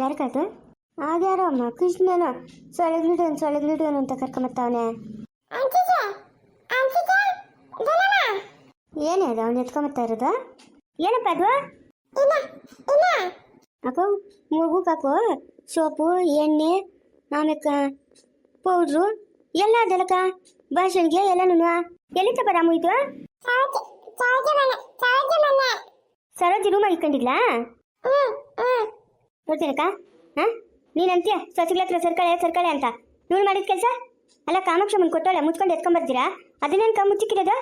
ಯಾರಿಗದು ಅದ್ಯಾರೋ ಅಮ್ಮ ಕೃಷ್ಣನ ಸೊಳಗ್ಲಿಡೋನ್ ಸೊಳಗ್ಲಿಡೋನ್ ಅಂತ ಕರ್ಕೊಂಬತ್ತವನೆ ಏನೇ ಅದು ಅವ್ನು ಎತ್ಕೊಂಬತ್ತಾ ಇರೋದು? ಏನಪ್ಪ ಅದು? ಅಪ್ಪ ಮಗು ಕಾಕು ಸೋಪು ಎಣ್ಣೆ ಆಮೇಕ ಪೌಡ್ರು ಎಲ್ಲ ಅದಲ್ಲಕ್ಕ. ಭಾಷಣಿಗೆ ಎಲ್ಲನೂ ಎಲ್ಲಿಂದ ರಾಮು ಇದು? ಸರೋಜಿ ರೂಮ್ ಇಟ್ಕೊಂಡಿದ್ಲಾ? ನೋಡ್ತೀನಕ್ಕ ಹಾಂ? ನೀನು ಅಂತೀಯ ಸಸಿಗಳ ಹತ್ರ ಸರ್ಕಳೆ ಸರ್ಕಳೆ ಅಂತ. ಇವಳು ಮಾಡಿದ ಕೆಲಸ? ಅಲ್ಲ, ಕಾಮಾಕ್ಷಮ್ಮನ್ ಕೊಟ್ಟೋಳೆ, ಮುಚ್ಕೊಂಡು ಎತ್ಕೊಂಬರ್ತೀರಾ? ಅದನ್ನೇನು ಕಾ ಮುಚ್ಚಿಕ್ಕಿರೋದು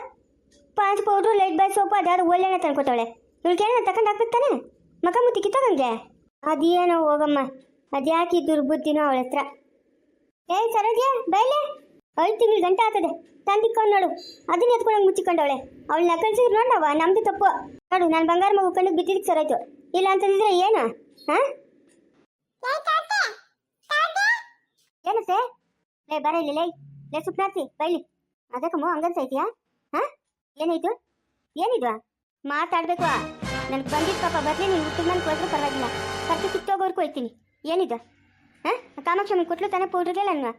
ಪಾಂಚ್ ಪೌಡ್ರು, ಲೈಟ್ ಬಾಯ್ ಸೋಪು ಅದಾದ್ರು ಒಳ್ಳೆಣ್ಣೆ ತಂದ್ಕೊಟ್ಟವಳೆ ಇವಳಿಗೆ ತಕೊಂಡು ಹಾಕ್ಬೇಕು ತಾನೆ? ಮಕ ಮುತ್ತಿ ಕಿತ್ತೋಗಂಗೆ? ಅದೇನೋ ಹೋಗಮ್ಮ. ಅದ್ಯಾಕೆ ದುರ್ಬುದ್ಧಿನೋ ಅವಳ ಹತ್ರ. ಏ ಸರೋಜ, ಬೈಲೆ? ಐದು ತಿಂಗಳು ಗಂಟೆ ಆಗ್ತದೆ. ತಂದಿಕ್ಕೊಂಡು ನೋಡು. ಅದನ್ನ ಎತ್ಕೊಂಡು ಮುಚ್ಚಿಕೊಂಡವಳೆ ಅವಳನ್ನ ಕಳ್ಸಿದ್ರು ನೋಡವ ನಮ್ದು ತಪ್ಪು. ನೋಡು, ನಾನು ಬಂಗಾರ ಮಗು ಕಂಡು ಬಿದ್ದಿದ್ದಕ್ಕೆ ಸರೋಯ್ತು ಇಲ್ಲ ಅಂತಂದಿದ್ರೆ ಏನು? ಹಾ? ಏನತ್ತೆ ಲೇ, ಬರ ಇಲ್ಲಿ, ಲೇ. ಲೇ, ಸುಪ್ನಾರ್ತಿ, ಬೈಲಿ. ಅದಕ್ಕಮ್ಮ ಹಂಗನ್ಸ ಐತಿಯಾ ಹಾ? ಏನಾಯ್ತು? ಏನಿದ್ವಾ? ಮಾತಾಡ್ಬೇಕು ನನ್ಗೆ ಬಂದಿದ್ ಪಾಪ ಬರ್ಲಿ, ನೀನು ಹುಟ್ಟಿದ ಮನೆ ಕೊಟ್ಟರು ಪರವಾಗಿಲ್ಲ. ಕತ್ತು ಕಿತ್ತೋಗೋರ್ಗೂ ಹೋಯ್ತೀನಿ. ಏನಿದು? ಹಾ? ಕಾಮಾಕ್ಷಮ್ಮನ ಕೊಟ್ಲು ತಾನೇ ಪೌಡ್ರಿಲ್ಲ ನಾನು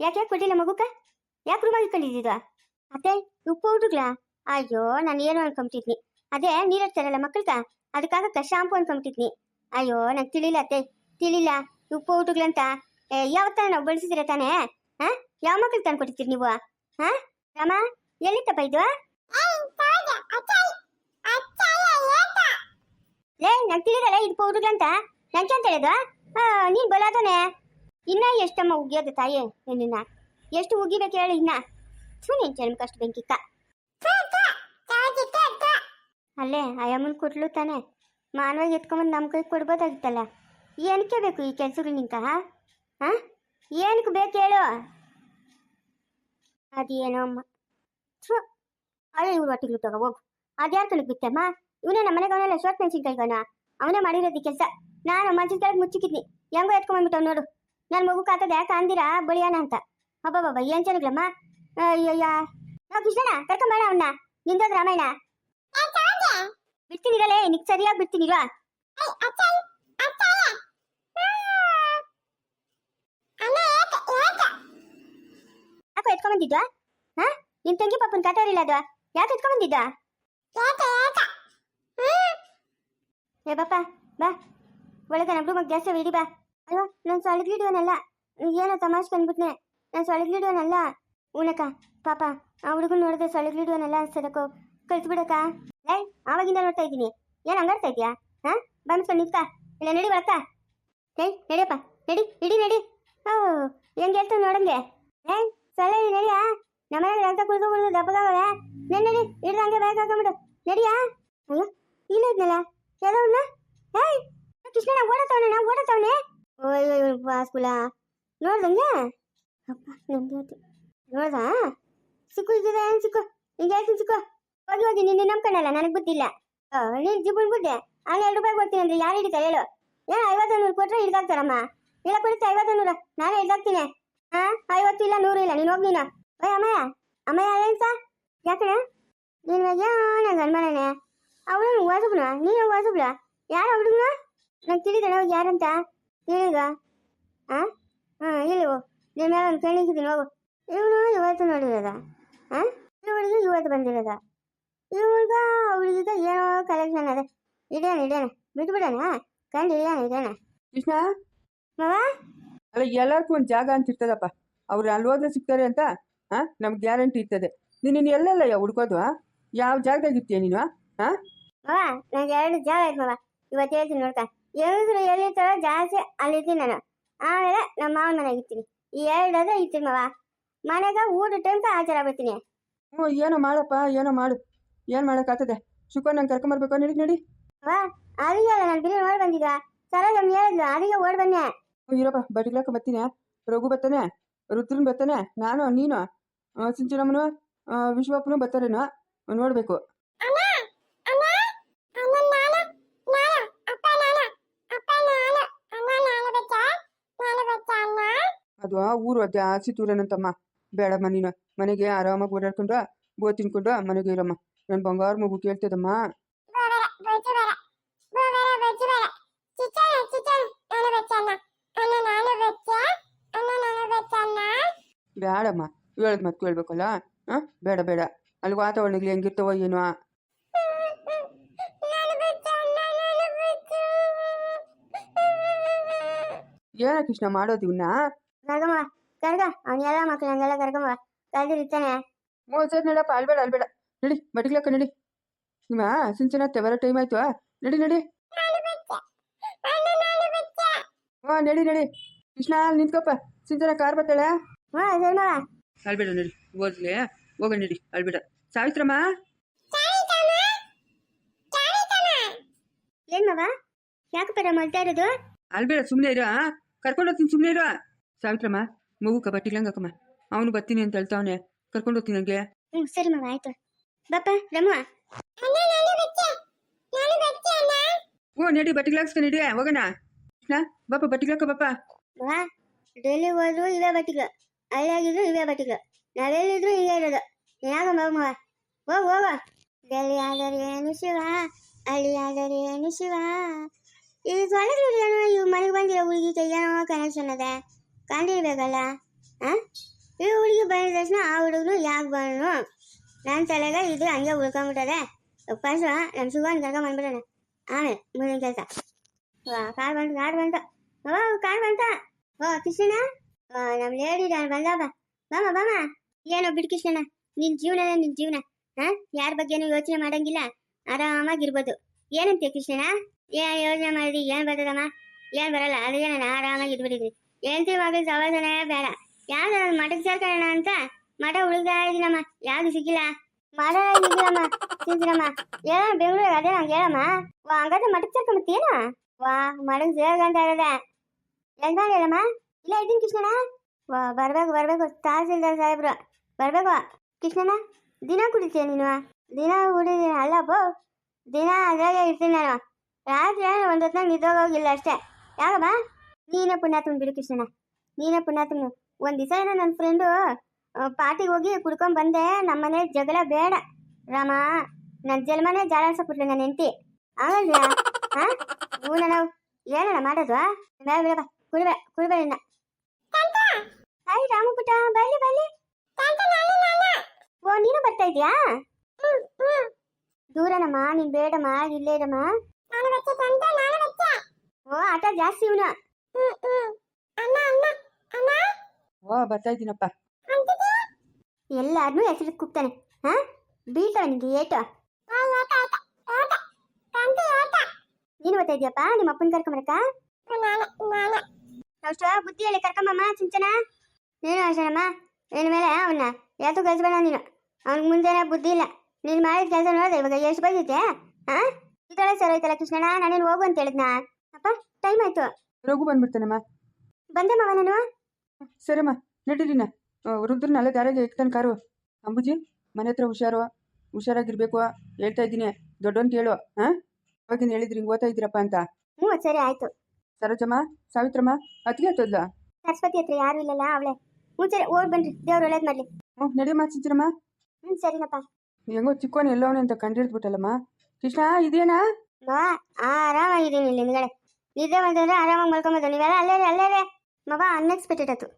ಯಾಕೆ ಯಾಕೆ ಕೊಟ್ಟಿಲ್ಲ ಮಗುಕ ಯಾಕೆ ರೂಮಾಗಿ ಕಂಡಿದ್ದಿದ್ವಾ ಅತ್ತೆ ಉಪ್ಪು ಹುಡುಗ್ಲಾ ಅಯ್ಯೋ, ನಾನು ಏನು ಅನ್ಕೊಂಬಿಟ್ಟಿದ್ನಿ. ಅದೇ ನೀರು ಹಚ್ತಾರಲ್ಲ ಮಕ್ಕಳ್ಗ ಅದಕ್ಕಾಗಕ್ಕ ಶಾಂಪು ಅನ್ಕೊಂಬಿಟ್ಟಿದ್ನಿ. ಅಯ್ಯೋ, ನಂಗೆ ಅತ್ತೆ. ತಿಳಿಲ್ಲ. ಇವು ಊಟಗಳಂತ ಏ ಯಾವತ್ತ ನಾವು ಬಳಸಿದ್ರೆ ತಾನೇ? ಹಾ? ಯಾವ ಮಕ್ಳಿಗೆ ತಂದು ಕೊಟ್ಟಿರ್ತೀರಿ ನೀವು? ಹಾ? ರಾಮ, ಎಲ್ಲಿತ್ತಪ್ಪ ಇದು? ಲೇ, ನಂಗೆ ತಿಳಿದಲ್ಲ ಇದು ಪೌಡ್ರುಗ್ಲಂತ ನಂಗೆ ಅಂತ ಹೇಳಿದ್ವಾ ಹಾ ನೀನು ಬಲಾದನೆ ಇನ್ನ ಎಷ್ಟಮ್ಮ ಉಗಿಯೋದು ತಾಯಿ, ನಿನ್ನ? ಎಷ್ಟು ಉಗಿಬೇಕು ಹೇಳಿ ಇನ್ನ? ಸುಮ್ಮನೆ ಜನ್ಮ ಕಷ್ಟ ಬೆಂಕಿಕ್ಕ. ಅಲ್ಲೇ ಅಯ್ಯಮ್ಮನ ಕೊಟ್ಲು ತಾನೆ. ಮಾನವಾಗಿ ಎತ್ಕೊಂಬಂದು ನಮ್ಮ ಕೈ ಕೊಡ್ಬೋದಾಗಿತ್ತಲ್ಲ. ಏನಕ್ಕೆ ಬೇಕು ಈ ಕೆಲಸಗಳು ನಿಂಕ ಹಾ? ಏನಕ್ಕೆ ಬೇಕು ಹೇಳು. ಅದೇನೋ ಅಮ್ಮ. ಥು ಅಯ್ಯೋ ಇವ್ರು ಒಟ್ಟಿಗೆ ತಗೋ ಹೋಗು ಅದ್ಯಾರು ಕಣಕ್ ಬಿತ್ತಮ್ಮ ಇವನೇ ನಮ್ಮ ಮನೆಗೆ ಅವನೆಲ್ಲ ಶೋಟ್ ಮೆಣಸಿನ್ಕಾಯಿಗವನ ಅವನೇ. ಮಾಡಿರೋದು ಕೆಲಸ. ನಾನು ಮಂಚಿನ ಕೆಳಗೆ ಮುಚ್ಚಿಕಿದ್ನಿ ಹೆಂಗೋ ಎತ್ಕೊಂಬಂದ್ಬಿಟ್ಟವ್ ನೋಡು. ನನ್ನ ಮಗು ಕಾತದ ಯಾಕೆ ಅಂದಿರಾ ಬಳಿಯಾನ ಅಂತ. ಅಬ್ಬಬ್ಬ ಏನ್ ಚೆನ್ನಾಗಿಲ್ಲಮ್ಮ ಅಯ್ಯಯ್ಯ. ನಾವು ಕೃಷ್ಣನ ಕರ್ಕೊಂಬೇಡ ಅವನ್ನ ನಿಂದೋದ್ ರಾಮಾಯಣ. ಬಿಡ್ತೀನಿರಲೇ ನಿಕ್ ಸರಿಯಾಗಿ ಬಿಡ್ತೀನಿಲ್ವಾ ಯಾಕೋ ಎತ್ಕೊಂಬಂದಿದ್ವಾ ಹಾ? ನಿನ್ ತಂಗಿ ಪಾಪನ್ ಇಲ್ಲ ಅದು ಯಾಕೆ ಎತ್ಕೊಂಬಂದಿದ್ದ ಏ ಪಾಪ ಬಾ. ಒಳಗ ನಬ್ರು ಮಗ ಜಾಸ್ತಿ ಇಡಿ ಬಾ. ಅಯ್ಯೋ ನಾನು ಸೊಳಗ್ಲಿಡುವನಲ್ಲ ಏನೋ ತಮಾಷೆ ಕಂಡ್ಬಿಟ್ನೆ ನಾನು ಸೊಳಗ್ಲಿಡುವನಲ್ಲ ಉಣಕ ಪಾಪ. ಆ ಹುಡುಗನ್ ನೋಡಿದ್ರೆ ಸೊಳಗ್ಲಿಡುವನಲ್ಲ ಅನ್ಸದಕ್ಕೋ ಕಳ್ಸ್ಬಿಡಕ್ಕ. ಲೈ ಆವಾಗಿಂದ ನೋಡ್ತಾ ಇದ್ದೀನಿ. ಏನ್ ಹಂಗಾಡ್ತಾ ಇದೀಯಾ ಹಾ? ಬಂದ್ಕೊಂಡು ನಿಂತ್ಕ. ಇಲ್ಲ ನಡಿ ಒಳಕ ಏಯ್ ನಡಿಯಪ್ಪ. ನಡಿ ಇಡಿ ನಡಿ. ಓ ಹೆಂಗೆ ಹೇಳ್ತಾವೆ ನೋಡಂಗೆ? ಏಯ್ ಸಲ ನಡಿಯಾ ನಮ್ಮನೆಗೆ ರಕ್ತ ಕುಡಿದು ಕುಡಿದು ದಪ್ಪಗಾಗವೆ ನಡಿ ನಡಿ ಹಿಡ್ದು ಹಂಗೆ ಬ್ಯಾಗ್ ಹಾಕೊಂಬಿಡು ನಡಿಯಾ ಅಯ್ಯೋ ಇಲ್ಲ ಇದ್ನಲ್ಲ ಯಾವ್ದವನ್ನ ಏಯ್ ಕೃಷ್ಣನ ಓಡತ್ತವನೆ ನಾ ಓಡತ್ತವನೆ ಓಯ್ ಬಾಸ್ಕುಲ ನೋಡ್ದಂಗೆ ಅಪ್ಪ ನಂಗೆ ಆಯ್ತು ನೋಡ್ದ ಸಿಕ್ಕು ಇದ್ದಿದೆ ಏನು ಸಿಕ್ಕು ಹಿಂಗೆ ಹೇಳ್ತೀನಿ ಸಿಕ್ಕು ಹೋಗಿ ಹೋಗಿ ನಿನ್ನೆ ನಂಬ್ಕೊಂಡಲ್ಲ ನನಗೆ ಗೊತ್ತಿಲ್ಲ ನೀನು ಜಿಬ್ಬನ್ ಬಿಟ್ಟೆ ಅವ್ನು ಎರಡು ರೂಪಾಯಿ ಕೊಡ್ತೀನಿ ಅಂದ್ರೆ ಯಾರು ಹಿಡಿತಾರೆ ಹೇಳು ಏನು ಐವತ್ತು ನೂರು ಕೊಟ್ಟರೆ ಹಿಡ್ದಾಕ್ತಾರಮ್ಮ ಇಲ್ಲ ಕೊಡುತ್ತೆ ಐವತ್ತು ನೂರು ನಾನೇ ಹಿಡ್ದಾಕ್ತೀನಿ ಹಾ, ಐವತ್ತು ಇಲ್ಲ, ನೂರು ಇಲ್ಲ, ನೀನು ಹೋಗಿ ನೀನು. ಓಯ್ ಅಮ್ಮಯ್ಯ ಅಮ್ಮಯ್ಯ ಏನು ಸಾ? ಯಾಕಡೆ ನೀನು ಏನು ಗನ್ಮನೆ ಅವಳು ವಾಸುಬ್ನ ನೀನು ವಾಸುಬ್ಲ ಯಾರು ಹುಡುಗನ? ನಂಗೆ ತಿಳಿದಣ ಯಾರಂತ? ತಿಳಿದ ಆ? ಹಾಂ ಇಲ್ಲಿ ನಿನ್ನ ಮೇಲೆ ಒಂದು ಕೇಳಿದ್ದೀನಿ ಹೋಗು. ಇವನು ಇವತ್ತು ನೋಡಿರೋದ. ಹಾಂ ಇವಳಿಗೆ ಇವತ್ತು ಬಂದಿರೋದ. ಇವಳ್ಗ ಅವಳಿಗೀಗ ಏನೋ ಕಲೆಕ್ಷನ್ ಅದ. ಇಡೇನ ಇಡೇನ ಬಿಟ್ಬಿಡೋಣ ಕಂಡು ಇಡೇನ ಇಡೇನ ಕೃಷ್ಣ? ಮಾವ ಅಲ್ಲ ಎಲ್ಲರಿಗೂ ಒಂದು ಜಾಗ ಅಂತ ಇರ್ತದಪ್ಪ. ಅವ್ರು ಅಲ್ಲಿ ಹೋದ್ರೆ ಸಿಗ್ತಾರೆ ಅಂತ ಹಾಂ ನಮ್ಗೆ ಗ್ಯಾರಂಟಿ ಇರ್ತದೆ. ನೀನು ಎಲ್ಲೆಲ್ಲ ಹುಡ್ಕೋದು? ಯಾವ ಜಾಗದಾಗ ಇರ್ತೀಯ ನೀನು ಹಾಂ ಮಾವ ನಂಗೆ ಎರಡು ಜಾಗ ಆಯ್ತು ಮಾವ. ಇವತ್ತು ಹೇಳ್ತೀನಿ ನೋಡ್ತಾ ಎಲ್ಲಿದ್ರು ಎಲ್ಲಿರ್ತಾರೋ ಜಾಸ್ತಿ ಅಲ್ಲಿರ್ತೀನಿ ನಾನು. ಆಮೇಲೆ ನಮ್ಮ ಮಾವನ ಮನೆಗೆ ಇರ್ತೀನಿ. ಈ ಎರಡಾದ್ರೆ ಇರ್ತೀನಿ ಮಾವ. ಮನೆಗೆ ಊಟ ಟೈಮ್ಗೆ ಆಚಾರ ಬರ್ತೀನಿ ಹ್ಞೂ ಏನೋ ಮಾಡಪ್ಪ ಏನೋ ಮಾಡು. ಏನು ಮಾಡೋಕ್ಕಾಗ್ತದೆ? ಶುಕ್ರ ನಂಗೆ ಕರ್ಕೊಂಬರ್ಬೇಕು ನಡಿ ನಡಿ. ಮಾವ ಅದಕ್ಕೆ ನಾನು ಬಿರಿಯಾನಿ ಮಾಡಿ ಬಂದಿದ್ದ. ಸರ ಹೇಳಿದ್ಲು ಅದಕ್ಕೆ ಓಡ್ ಬನ್ನೆ. ಇರಪ್ಪ ಬಟ್ಟಿಗ್ಲಾಕ ಬರ್ತೀನಿ ರಘು ಬರ್ತಾನೆ ರುದ್ರನ್ ಬರ್ತಾನೆ ನಾನು ನೀನು ಸಿಂಚನಮ್ಮನು ವಿಶ್ವಪ್ಪನು ಬರ್ತಾರೇನೋ ನೋಡ್ಬೇಕು. ಅದು ಊರು ಅದೇ ಆಸಿ ದೂರನಂತಮ್ಮ ಬೇಡಮ್ಮ ನೀನು ಮನೆಗೆ ಆರಾಮಾಗಿ ಓಡಾಡ್ಕೊಂಡು ಬೋ ತಿನ್ಕೊಂಡು ಮನೆಗೆ ಇರಮ್ಮ. ನನ್ನ ಬಂಗಾರ ಮಗು ಕೇಳ್ತದಮ್ಮ. ಬೇಡಮ್ಮ ಹೇಳದ್ ಮತ್ತೆ ಕೇಳ್ಬೇಕಲ್ಲ? ಹಾಂ? ಬೇಡ ಬೇಡ. ಅಲ್ಲಿ ವಾತಾವರಣಗಳು ಹೆಂಗಿರ್ತವೋ ಏನೋ. ಏನ ಕೃಷ್ಣ ಮಾಡೋದು ಇವನ್ನ ಕರ್ಗಮ್ಮ ಕರ್ಗ ಅವ್ನ ಎಲ್ಲ ಮಕ್ಳು ಹಂಗೆಲ್ಲ ಕರ್ಗಮ್ಮ ಸರಿ ನಡಪ್ಪ ಅಲ್ಬೇಡ ಅಲ್ಬೇಡ ನಡಿ ಬಟಿಗ್ಲಕ್ಕ ನಡಿ. ನಿಮ್ಮ ಸಿಂಚನ ಬರೋ ಟೈಮ್ ಆಯ್ತು. ನಡಿ ನಡಿ. ಹಾ ನಡಿ ನಡಿ. ಕೃಷ್ಣ ನಿಂತ್ಕೊಪ್ಪ. ಸಿಂಚನ ಕಾರ್ ಬರ್ತಾಳೆ ಸರಿ ಮಾವ? ಅಲ್ಬೇಡ ನಡಿ ಓದ್ಲಿ ಹೋಗ ನಡಿ ಅಲ್ಬೇಡ ಸಾವಿತ್ರಮ್ಮ? ಏನ್ ಮಾವ? ಯಾಕೆ ಪರ ಮಾಡ್ತಾ ಇರೋದು? ಅಲ್ಬೇಡ ಸುಮ್ಮನೆ ಇರು ಕರ್ಕೊಂಡು ಹೋಗ್ತೀನಿ ಸುಮ್ಮನೆ ಇರೋ. ಸಾವಿತ್ರಮ್ಮ ಮಗುಕ ಬಟ್ಟಿಲಂಗಕ್ಕಮ್ಮ ಅವನು ಬರ್ತೀನಿ ಅಂತ ಹೇಳ್ತಾವನೆ. ಕರ್ಕೊಂಡು ಹೋಗ್ತೀನಿ ಹಂಗೆ. ಹ್ಞೂ ಸರಿ ಮಾವ ಆಯ್ತು. ಬಾಪ ರಮ್ಮ ಓ ನಡಿ ಬಟ್ಟಿಗ್ಲಾಕ್ಸ್ಕ ನಡಿ. ಹೋಗೋಣ. ಬಾಪ ಬಟ್ಟಿಗ್ಲಾಕ ಬಾಪ ವಾ ಡೆಲ್ಲಿ ಹೋದ್ರು ಇವೇ ಬಟ್ಟಿಗಳು. ಹಳ್ಳಿಯಾಗಿದ್ರು ಇವೇ ಬಟ್ಟಿಗಳು ನಾವೆಲ್ಲಿದ್ರು ಇವೇ ಇರೋದು ಯಾಕ ಮಗ ಮಗ ಹೋಗ್ ಹೋಗ ಡೆಲ್ಲಿ ಆದರೆ ಏನು ಶಿವ ಹಳ್ಳಿ ಆದರೆ ಏನು ಶಿವ ಈ ಕಾಲೇಜ್ ಏನೋ ಇವ್ ಮನೆಗೆ ಬಂದಿರೋ ಹುಡುಗಿಗೆ ಏನೋ ಕನೆಕ್ಷನ್ ಅದೆ ಕಂಡಿರ್ಬೇಕಲ್ಲ ಆ ಈ ಹುಡುಗಿ ಬಂದ ತಕ್ಷಣ ಆ ಹುಡುಗನು ಯಾಕೆ ಬಂದ್ರು ನನ್ನ ತಲೆಗೆ ಇದು ಹಂಗೆ ಉಳ್ಕೊಂಬಿಟ್ಟದೆ ಫಸ್ಟ್ ನಮ್ಮ ಶಿವನ್ ಕರ್ಕೊಂಡ್ ಬಂದ್ಬಿಡೋಣ ಆಮೇಲೆ ಮುಂದಿನ ಕೆಲಸ ವಾ ಕಾರ್ ಬಂತು ಕಾರ್ ಬಂತು ಓ ಕಾರ್ ಬಂತ ಓ ಕೃಷ್ಣ ಓ ನಮ್ಮ ಲೇಡಿ ನಾನು ಬಂದ ಬಾ ಬಾಮ ಬಾಮ ಏನೋ ಬಿಡು ಕೃಷ್ಣಣ್ಣ ನಿನ್ ಜೀವನನೇ ನಿನ್ ಜೀವನ ಹಾ ಯಾರ ಬಗ್ಗೆನೂ ಯೋಚನೆ ಮಾಡಂಗಿಲ್ಲ ಆರಾಮಾಗಿರ್ಬೋದು ಏನಂತೆ ಕೃಷ್ಣಣ್ಣ ಏನ್ ಯೋಚನೆ ಮಾಡಿದ್ರಿ ಏನ್ ಬರ್ತದಮ್ಮ ಏನ್ ಬರಲ್ಲ ಅದಕ್ಕೆ ನಾನು ಆರಾಮಾಗಿ ಇದ್ಬಿಟ್ಟಿದ್ರಿ ಏನ್ತಿ ಮಗಳು ಸವಾಸನೆ ಬೇಡ ಯಾವ್ದು ಮಠಕ್ಕೆ ಸೇರ್ಕೊಳ್ಳೋಣ ಅಂತ ಮಠ ಹುಡುಗ್ತಾ ಇದೀನಮ್ಮ ಯಾವ್ದು ಸಿಕ್ಕಿಲ್ಲ ಮಠ ಸಿಕ್ಕಿಲ್ಲಮ್ಮ ಸಿಕ್ಕಿಲ್ಲಮ್ಮ ಏನೋ ಬೆಂಗಳೂರು ಅದೇ ನಂಗೆ ಹೇಳಮ್ಮ ವಾ ಹಂಗಾದ್ರೆ ಮಠಕ್ಕೆ ಸೇರ್ಕೊಂಬತ್ತೀನ ವಾ ಮಠಕ್ಕೆ ಸೇರ್ಕೊಂತ ಇರೋದೆ ಎಂತ ಹೇಳಮ್ಮ ಇಲ್ಲ, ಇದ್ದೀನಿ ಕೃಷ್ಣಣ್ಣ. ಬರ್ಬೇಕು ಬರ್ಬೇಕು. ತಹಸೀಲ್ದಾರ್ ಸಾಹೇಬ್ರು, ಬರ್ಬೇಕು. ಕೃಷ್ಣಣ್ಣ, ದಿನ ಕುಡಿತೀಯ ನೀನು? ದಿನ ಕುಡಿದೀನಿ ಅಲ್ಲಪ್ಪ ದಿನ ಅದ್ರಾಗೆ ಇರ್ತೀನಿ ನಾನು. ರಾತ್ರಿ ಒಂದು ಹೊತ್ನಾಗ ನಿದ್ದೋಗೋಗಿಲ್ಲ ಅಷ್ಟೇ. ಯಾಕಮ್ಮ ನೀನೇ ಪುಣ್ಯಾತ್ಮನ್ ಬಿಡು ಕೃಷ್ಣಣ್ಣ. ನೀನೇ ಪುಣ್ಯಾತ್ಮನು ಒಂದು ದಿವಸ ಏನೋ ನನ್ನ ಫ್ರೆಂಡು ಪಾರ್ಟಿಗೆ ಹೋಗಿ ಕುಡ್ಕೊಂಡ್ ಬಂದೆ. ನಮ್ಮನೆ ಜಗಳ ಬೇಡ. ರಾಮ ನನ್ನ ಜನ್ಮನೇ ಜಾಲಾಡ್ಸಕ್ಬಿಟ್ಲು ನನ್ನ ಹೆಂಡತಿ. ಆಗಲ್ವಾ ಹಾ ಹ್ಞೂ ನಾವು ಏನಣ್ಣ ಮಾಡೋದು ಬೇಡ ಬೇಡ ಕುಡಿಬೇ, ಕುಡಿಬೇಡ ಇನ್ನ. ಹಾಯ್ ರಾಮು ಪುಟ್ಟ ಬೈಲಿ ಬೈಲಿ ಓ ನೀನು ಬರ್ತಾ ಇದೀಯಾ ದೂರನಮ್ಮ ನೀನ್ ಬೇಡಮ್ಮ ಇಲ್ಲೇ ಇರಮ್ಮ. ಓ ಆಟ ಜಾಸ್ತಿ ಇವನು. ಓ ಬರ್ತಾ ಇದ್ದೀನಪ್ಪ. ಎಲ್ಲಾರನ್ನೂ ಹೆಸರು ಕೂಗ್ತಾನೆ. ಹಾ? ಬೀಳ್ತಾವ ನಿಂಗೆ ಏಟು? ನೀನು ಬರ್ತಾ ಇದೀಯಪ್ಪ ನಿಮ್ಮ ಅಪ್ಪನ ಕರ್ಕೊಂಬರಕ್ಕ ಅಷ್ಟು ಬುದ್ಧಿ ಹೇಳಿ ಕರ್ಕೊಂಬಮ್ಮ ಚಿಂಚನ. ನೀನು ಅಷ್ಟೇನಮ್ಮ ನಿನ್ನ ಮೇಲೆ ಅವನ್ನ ಯಾತು ಕಳಿಸ್ಬೇಡ ನೀನು. ಅವ್ನಿಗೆ ಮುಂದೆನೇ ಬುದ್ಧಿ ಇಲ್ಲ. ನೀನು ಮಾಡಿದ ಕೆಲಸ ನೋಡಿದೆ ಇವಾಗ ಎಷ್ಟು ಬಂದಿತ್ತೆ ಹಾ ಈ ಥರ ಸರಿ ಹೋಯ್ತಲ್ಲ ಕೃಷ್ಣಣ್ಣ ನಾನೇನು ಹೋಗು ಅಂತ ಹೇಳಿದ್ನಾ ಅಪ್ಪ ಟೈಮ್ ಆಯ್ತು. ರಘು ಬಂದ್ಬಿಡ್ತಾನಮ್ಮ. ಬಂದೆ ಮಗ ನಾನು. ಸರಿಮ್ಮ ನಡೀರಿನ ರುದ್ರನ ಅಲ್ಲೇ ದಾರಿಗೆ ಇಕ್ತಾನೆ ಕಾರು. ಅಂಬುಜಿ ಮನೆ ಹತ್ರ ಹುಷಾರು ಹುಷಾರಾಗಿರ್ಬೇಕು. ಹೇಳ್ತಾ ಇದ್ದೀನಿ ದೊಡ್ಡವನ್ ಕೇಳು ಹಾಂ ಅವಾಗಿನ ಹೇಳಿದ್ರಿ ಹಿಂಗೆ ಓದ್ತಾ ಇದ್ದೀರಪ್ಪ ಅಂತ? ಹ್ಞೂ ಸರಿ ಆಯ್ತು. ಸರೋಜಮ್ಮ ಸಾವಿತ್ರಮ್ಮ ಅತ್ತಿಗೆ ಹತ್ತದ್ಲ ಸರಸ್ವತಿ ಹತ್ರ ಯಾರು ಇಲ್ಲಲ್ಲ ಅವಳೆ. ಹ್ಞೂ ಸರಿ ಓಡ್ ಬನ್ರಿ. ದೇವ್ರು ಒಳ್ಳೇದು ಮಾಡಲಿ. ಹ್ಞೂ ನಡಿಯಮ್ಮ ಹ್ಮ್ ಹ್ಞೂ ಸರಿನಪ್ಪ. ಹೆಂಗೋ ಚಿಕ್ಕೋನ್ ಎಲ್ಲವನೇ ಅಂತ ಕಂಡಿಡ್ದ್ಬಿಟ್ಟಲ್ಲಮ್ಮ ಕೃಷ್ಣ ಇದೇನಾ? ಬಾ ಆರಾಮಾಗಿದ್ದೀನಿ ಇಲ್ಲಿ ಹಿಂದ್ಗಡೆ ನಿದ್ದೆ ಬಂದ್ರೆ ಆರಾಮಾಗಿ ಮಲ್ಕೊಂಬೋದು ನೀವೆಲ್ಲ ಅಲ್ಲೇ ರೀ ಅಲ್ಲೇ ರೀ ಮಗ ಅನ್ಎಕ್ಸ್ಪೆಕ್ಟೆಡ್ ಆಯ್ತು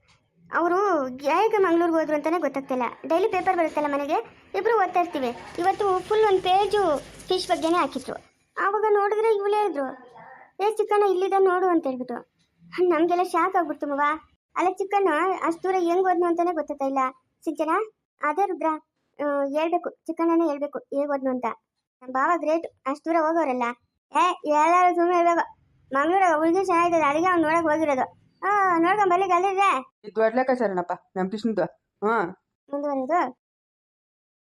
ಅವರು ಹೇಗೆ ಮಂಗ್ಳೂರ್ಗೆ ಹೋದ್ರು ಅಂತಾನೆ ಗೊತ್ತಾಗ್ತಿಲ್ಲ. ಡೈಲಿ ಪೇಪರ್ ಬರುತ್ತಲ್ಲ ಮನೆಗೆ ಇಬ್ರು ಓದ್ತಾ ಇರ್ತೀವಿ. ಇವತ್ತು ಫುಲ್ ಒಂದು ಪೇಜು ಫಿಶ್ ಬಗ್ಗೆನೇ ಹಾಕಿದ್ರು. ಆವಾಗ ನೋಡಿದ್ರೆ ಇವಳೇ ಹೇಳಿದ್ರು ಏ ಚಿಕ್ಕಣ್ಣ ಇಲ್ಲಿದೆ ನೋಡು ಅಂತ ಹೇಳ್ಬಿಟ್ಟು. ನಮಗೆಲ್ಲ ಶಾಕ್ ಆಗ್ಬಿಡ್ತು ಮಗ. ಅಲ್ಲ ಚಿಕ್ಕಣ್ಣ ಅಷ್ಟು ದೂರ ಹೆಂಗ್ ಓದ್ನು ಅಂತಾನೆ ಗೊತ್ತಾಗ್ತಾ ಇಲ್ಲ. ಸಿಂಚನ ಅದೇ ರುದ್ರ. ಹೇಳ್ಬೇಕು. ಚಿಕ್ಕಣ್ಣನೇ ಹೇಳ್ಬೇಕು. ಹೇಗ್ ಓದ್ನು ಅಂತ. ನಮ್ಮ ಬಾವ ಗ್ರೇಟ್. ಅಷ್ಟು ದೂರ ಹೋಗೋರಲ್ಲ. ಏ ಎಲ್ಲರೂ ಸುಮ್ಮನೆ ಹೇಳ್ಬೇಕು ಮಂಗ್ಳೂರಾಗ ಹುಡುಗಿ ಚೆನ್ನಾಗಿದೆ ಅದಕ್ಕೆ ಅವ್ನು ನೋಡಕ್ ಹೋಗಿರೋದು. ಹಾ ನೋಡ್ಕೊಂಡ್ ಬರ್ಲಿಕ್ಕೆ ಅಲ್ಲಿದೆ ಇದು ದೊಡ್ಡ ಲೆಕ್ಕಾಚಾರನಪ್ಪ. ನಮ್ಮ ಕೃಷ್ಣದ್ದು. ಹಾ ಮುಂದುವರೆದು